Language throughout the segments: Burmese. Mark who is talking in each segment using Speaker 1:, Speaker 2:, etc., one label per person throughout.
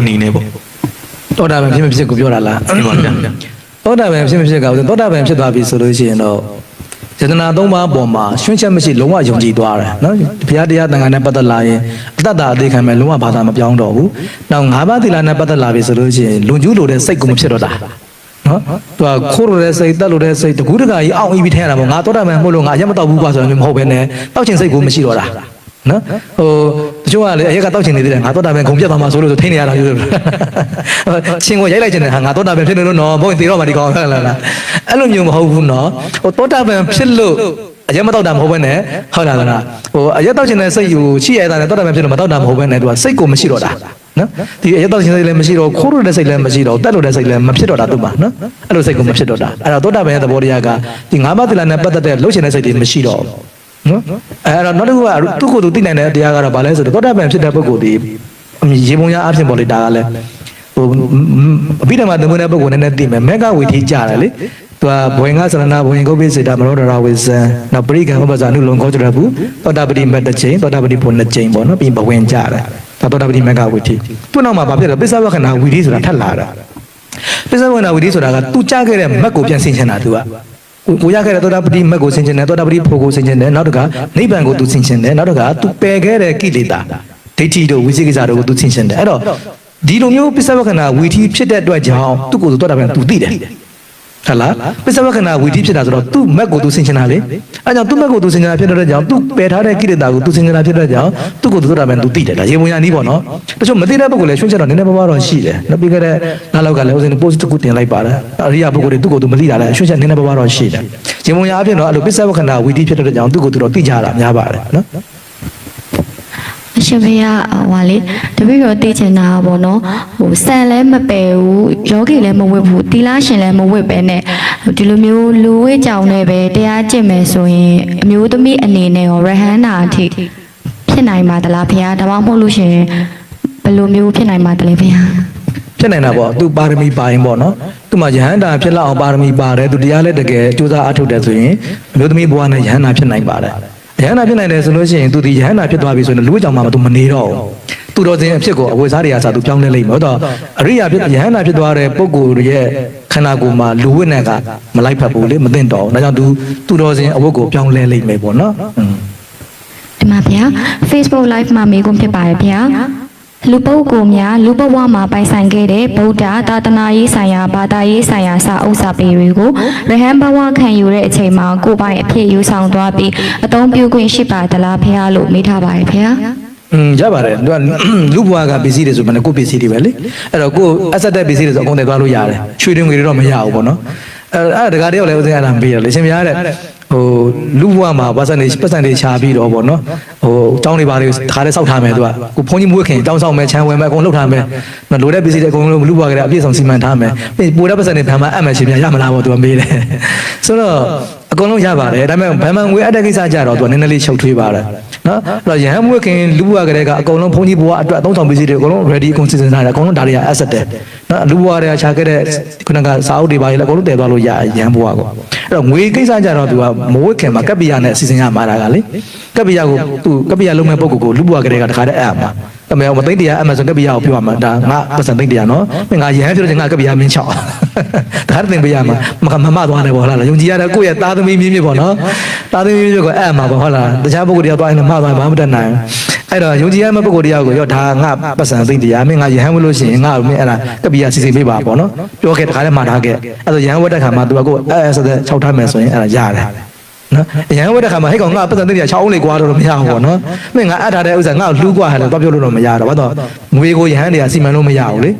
Speaker 1: အနေနဲ့ပေါ့
Speaker 2: သောတာပန်ဖြစ်မဖြစ်ကိုပြောတာလား
Speaker 1: ဒီပါဗျာ
Speaker 2: သောတာပန်ဖြစ်မဖြစ်ကဦးသောတာပန်ဖြစ်သွားပြီဆိုလို့ရှိရင်တော့ယတနာသုံးပါးအပေါ်မှာရှင်းချက်မရှိလုံးဝယုံကြည်သွားတယ်နော်ဘုရားတရားတန်ခါနဲ့ပတ်သက်လာရင်အတ္တတာအသေးခံမဲ့လုံးဝဘာသာမပြောင်းတော့ဘူးနောက်၅ပါးသီလနဲ့ပတ်သက်လာပြီဆိုလို့ရှိရင်လွန်ကျူးလိုတဲ့စိတ်ကိုမဖြစ်တော့တာနော်သူကခိုးလိုတဲ့စိတ်တက်လိုတဲ့စိတ်တကူးတကာကြီးအောင်းအီးပြီးထဲရတာပေါ့ငါသောတာပန်မို့လို့ငါရက်မတော့ဘူးကွာဆိုရင်မဟုတ်ပဲနဲ့တောက်ချင်စိတ်ကိုမရှိတော့တာနော်ဟိုတ ချို့ကလည်းအရက်ကတောက်ချင်နေသေးတယ်ငါသောတာပန်ခုံပြတ်သွားမှာဆိုလို့ဆိုထိနေရတာယူတယ်ချင်းကိုရိုက်လိုက်ချင်တယ်ဟာငါသောတာပန်ဖြစ်နေလို့နော်ဘုန်းကြီးသေတော့မှဒီကောင်ဟုတ်လားလားအဲ့လိုမျိုးမဟုတ်ဘူးနော်ဟိုသောတာပန်ဖြစ်လို့အရက်မတော့တာမဟုတ်ဘဲနဲ့ဟုတ်လားလားဟိုအရက်တောက်ချင်တဲ့စိတ်ကိုရှိရတာနဲ့သောတာပန်ဖြစ်လို့မတော့တာမဟုတ်ဘဲနဲ့သူကစိတ်ကိုမရှိတော့တာနော်ဒီအရက်တောက်ချင်တဲ့စိတ်လည်းမရှိတော့ခိုးလို့တဲ့စိတ်လည်းမရှိတော့တက်လို့တဲ့စိတ်လည်းမဖြစ်တော့တာသူ့မှာနော်အဲ့လိုစိတ်ကိုမဖြစ်တော့တာအဲ့တော့သောတာပန်ရဲ့သဘောတရားကဒီငါးပါးသီလနဲ့ပတ်သက်တဲ့လှုပ်ရှင်တဲ့စိတ်တွေမရှိတော့ဘူး နော်အဲ့တော့နောက်တစ်ခုကသူ့ကိုယ်သူသိနိုင်တဲ့တရားကတော့ဘာလဲဆိုတော့သောတာပန်ဖြစ်တဲ့ပုဂ္ဂိုလ်ဒီရေပုံရအဖြစ်ပေါ်လေဒါကလည်းဟိုအပိဓမ္မာသမုဒ္ဒပုဂ္ဂိုလ်နည်းနည်းသိမယ်မေဃဝိသီကြတယ်လေသူကဘဝင်္ဂသရဏဘဝင်ကုတ်ပိစေတာမနောဒရာဝိဇံနောက်ပရိကံဥပ္ပဇာနုလုံကောကြရဘူးသောတာပတိမတ်တစ်ချိန်သောတာပတိဘုံနှစ်ချိန်ပေါ့နော်ပြီးဘဝင်ကြတယ်ဒါသောတာပတိမေဃဝိသီသူ့နောက်မှာဘာဖြစ်လဲပစ္စဝခဏဝိသီဆိုတာထပ်လာတာပစ္စဝခဏဝိသီဆိုတာကသူကြားခဲ့တဲ့မက်ကိုပြန်ဆင်ချင်တာသူက ကိုကိုရခဲ့တဲ့သောတာပတိမက်ကိုဆင်ခြင်တယ်သောတာပတိဖို့ကိုဆင်ခြင်တယ်နောက်တကနိဗ္ဗာန်ကိုသူဆင်ခြင်တယ်နောက်တကသူပယ်ခဲ့တဲ့ကိလေသာဒိဋ္ဌိတို့ဝိသိကိစ္စတို့ကိုသူဆင်ခြင်တယ်အဲ့တော့ဒီလိုမျိုးပစ္စဝကနာဝီထီဖြစ်တဲ့အတွက်ကြောင့်သူ့ကိုယ်သူသောတာပန်သူသိတယ် ဟုတ်လားပစ္စဝကနာဝီထီဖြစ်တာဆိုတော့သူ့မက်ကိုသူဆင်ခြင်တာလေအဲ့ကြောင့်သူ့မက်ကိုသူဆင်ခြင်တာဖြစ်တဲ့အတွက်ကြောင့်သူပယ်ထားတဲ့ကိလေသာကိုသူဆင်ခြင်တာဖြစ်တဲ့အတွက်ကြောင့်သူ့ကိုယ်သူသောတာပန်သူသိတယ်ဒါရေပုံရနီးပေါ့နော်တချို့မသိတဲ့ပုဂ္ဂိုလ်လည်းရှင်းချက်တော့နည်းနည်းပါးပါးတော့ရှိတယ်နောက်ပြီးခဲ့တဲ့နောက်လောက်ကလည်းဥစဉ် post တစ်ခုတင်လိုက်ပါတယ်အရိယာပုဂ္ဂိုလ်တွေသူ့ကိုယ်သူမသိတာလည်းရှင်းချက်နည်းနည်းပါးပါးတော့ရှိတယ်ရေပုံရအဖြစ်တော့အဲ့လိုပစ္စဝကနာဝီထီဖြစ်တဲ့အတွက်ကြောင့်သူ့ကိုယ်သူတော့သိကြတာများပါတယ်နော်
Speaker 3: အ ရှင်ဖေကဟွာလေတပည့်တော်သိချင်တာပေါ့နော်ဟိုဆန်လည်းမပယ်ဘူးယောဂီလည်းမဝတ်ဘူးတီလာရှင်လည်းမဝတ်ပဲနဲ့ဒီလိုမျိုးလူဝဲကြောင်နဲ့ပဲတရားကျင့်မယ်ဆိုရင်အမျိုးသမီးအနေနဲ့ရောရဟန္တာအထိဖြစ်နိုင်ပါသလားဖေဒါမှမဟုတ်လို့ရှရင်ဘယ်လိုမျိုးဖြစ်နိုင်ပါသလဲဖေ
Speaker 2: ဖြစ်နိုင်တာပေါ့သူပါရမီပါရင်ပေါ့နော်သူမှယဟန္တာဖြစ်လောက်အောင်ပါရမီပါတယ်သူတရားလည်းတကယ်ကြိုးစားအထုတ်တယ်ဆိုရင်အမျိုးသမီးဘဝနဲ့ယဟန္တာဖြစ်နိုင်ပါတယ် ယဟန္တာဖြစ်နိုင်တယ်ဆိုလို့ရှိရင်သူဒီယဟန္တာဖြစ်သွားပြီဆိုရင်လူ့ကြောင့်မှသူမနေတော့ဘူးသူတော်စင်အဖြစ်ကိုအဝိဇ္ဇာတွေအစားသူပြောင်းလဲလိမ့်မယ်ဟုတ်တော့အရိယာဖြစ်ယဟန္တာဖြစ်သွားတဲ့ပုဂ္ဂိုလ်ရဲ့ခန္ဓာကိုယ်မှာလူဝိနဲ့ကမလိုက်ဖက်ဘူးလေမသိတော့ဘူးဒါကြောင့်သူသူတော်စင်အဝတ်ကိုပြောင်းလဲလိမ့်မယ်ပေါ့နော်อืม
Speaker 3: ဒီမှာဗျာ Facebook live မှာမေးခွန်းဖြစ်ပါတယ်ဗျာ လူပုဂ္ဂိုလ်များလူဘဝမှာပိုင်ဆိုင်ခဲ့တဲ့ဗုဒ္ဓသာသနာရေးဆိုင်ရာဘာသာရေးဆိုင်ရာစာအုပ်စာပေတွေကိုရဟန်းဘဝခံယူတဲ့အချိန်မှာကိုယ်ပိုင်အဖြစ်ယူဆောင်သွားပြီးအသုံးပြုခွင့်ရှိပါသလားဖေလို့မေးထားပါတယ်ဖေ
Speaker 2: อืมရပါတယ်သူကလူဘွားကပစ္စည်းတွေဆိုမှလည်းကိုယ့်ပစ္စည်းတွေပဲလေအဲ့တော့ကိုယ်အဆက်တဲ့ပစ္စည်းတွေဆိုအကုန်တည်သွားလို့ရတယ်ရွှေတွင်ငွေတွေတော့မရဘူးပေါ့နော်အဲ့အဲ့ဒါတကားတယောက်လည်းဥစဉ်အဲ့ဒါမေးရလေရှင်များတဲ့ ဟိုလူဘွားမှာပတ်စံတွေပတ်စံတွေခြာပြီးတော့ပေါ့နော်ဟိုတောင်းတွေပါလေတခါတည်းစောက်ထားမယ်သူကကိုဘုန်းကြီးမွေးခင်တောင်းဆောင်မယ်ခြံဝယ်မယ်အကုန်လုပ်ထားမယ်နော်လိုတဲ့ပစ္စည်းတွေအကုန်လုံးလူဘွားကလည်းအပြည့်စုံစီမံထားမယ်ပြီးပိုတဲ့ပတ်စံတွေဗန်မအပ်မယ်ရှင်များရမလားပေါ့သူကမေးတယ်ဆိုတော့ အကုန်လုံးရပါတယ်ဒါပေမဲ့ဗန်မငွေအပ်တဲ့ကိစ္စကြတော့သူကနည်းနည်းလေးချုပ်ထွေးပါတယ်နော်အဲ့တော့ရဟန်းမွေးခင်လူဘွားကလေးကအကုန်လုံးဘုန်းကြီးဘွားအတွက်အသုံးဆောင်ပစ္စည်းတွေအကုန်လုံး ready အကုန်စီစဉ်ထားတယ်အကုန်လုံးဒါတွေက asset တယ်နော်လူဘွားတွေကခြာခဲ့တဲ့ခုနကစာအုပ်တွေပါလေအကုန်လုံးတည်သွားလို့ရရဟန်းဘွားကိုအဲ့တော့ငွေကိစ္စကြတော့သူကမဝတ်ခင်မှာကပ္ပိယနဲ့စီစဉ်ရမှာတာကလေကပ္ပိယကိုသူကပ္ပိယလုံးမဲ့ပုဂ္ဂိုလ်ကိုလူဘွားကလေးကတခါတည်းအပ်မှာ အမေမသိတရားအမှဆိုကပ္ပိယကိုပြောရမှာဒါငါပတ်စံသိတရားနော်မင်းငါရဟန်းပြောတဲ့ငါကပ္ပိယမင်းချောက်ဒါတတင်ပေးရမှာမကမမသွားတယ်ပေါ့ဟုတ်လားယုံကြည်ရတဲ့ကိုယ့်ရဲ့သားသမီးမြင်းမြစ်ပေါ့နော်သားသမီးမြင်းမြစ်ကိုအပ်မှာပေါ့ဟုတ်လားတခြားပုဂ္ဂိုလ်တရားသွားရင်မသွားရင်ဘာမှမတတ်နိုင်အဲ့တော့ယုံကြည်ရမယ့်ပုဂ္ဂိုလ်တရားကိုရောဒါငါပတ်စံသိတရားမင်းငါရဟန်းဝလို့ရှိရင်ငါမင်းအဲ့ဒါကပ္ပိယစီစဉ်ပေးပါပေါ့နော်ပြောခဲ့တခါတည်းမှာထားခဲ့အဲ့တော့ရဟန်းဝတ်တဲ့ခါမှာသူကကိုယ်အဲ့ဆိုတဲ့၆ထားမယ်ဆိုရင်အဲ့ဒါရတယ် နော်အရန်ဝတ်တဲ့ခါမှာဟဲ့ကောင်ငါပတ်စံသိတရား6အောင်လေးကွာတော့မရဘူးပေါ့နော်မင်းငါအပ်ထားတဲ့ဥစ္စာငါ့ကိုလှူးကွာဟဲ့လို့တော့ပြောလို့တော့မရတော့ဘာတော့ငွေကိုရဟန်းတွေကစီမံလို့မရဘူးလေ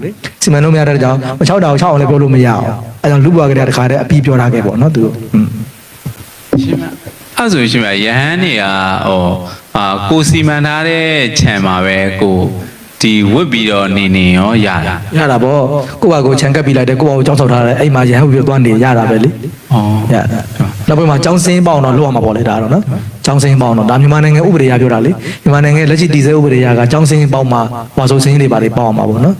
Speaker 2: စီမံလို့မရတဲ့ကြောင့်6တောင်6အောင်လည်းပြောလို့မရအောင်အဲ့ကြောင့်လူ့ဘွားကလေးတခါတည်းအပြီးပြောထားခဲ့ပေါ့နော်သူอืม
Speaker 4: ရှင်မအဲ့ဆိုရှင်မယဟန်တွေကဟိုအာကိုစီမံထားတဲ့ခြံမှာပဲကို ဒီဝတ်ပြီးတော့နေနေရောရတာ
Speaker 2: ရတာပေါ့ကိုယ့်ဘာကိုခြံကပ်ပြီးလိုက်တယ်ကိုယ့်ဘာကိုကြောင်းဆောက်ထားတယ်အဲ့မှာရဟန်းပြီးတော့သွားနေရတာပဲလေ
Speaker 4: ဩ
Speaker 2: ရတာနောက်ပိုင်းမှာကျောင်းစင်းပေါအောင်တော့လောက်အောင်မှာပေါ့လေဒါတော့နော်ကျောင်းစင်းပေါအောင်တော့ဒါမြန်မာနိုင်ငံဥပဒေအရပြောတာလေမြန်မာနိုင်ငံလက်ရှိတည်ဆဲဥပဒေအရကကျောင်းစင်းပေါအောင်မှာဟွာဆိုစင်းတွေပါလေပေါအောင်မှာပေါ့နော်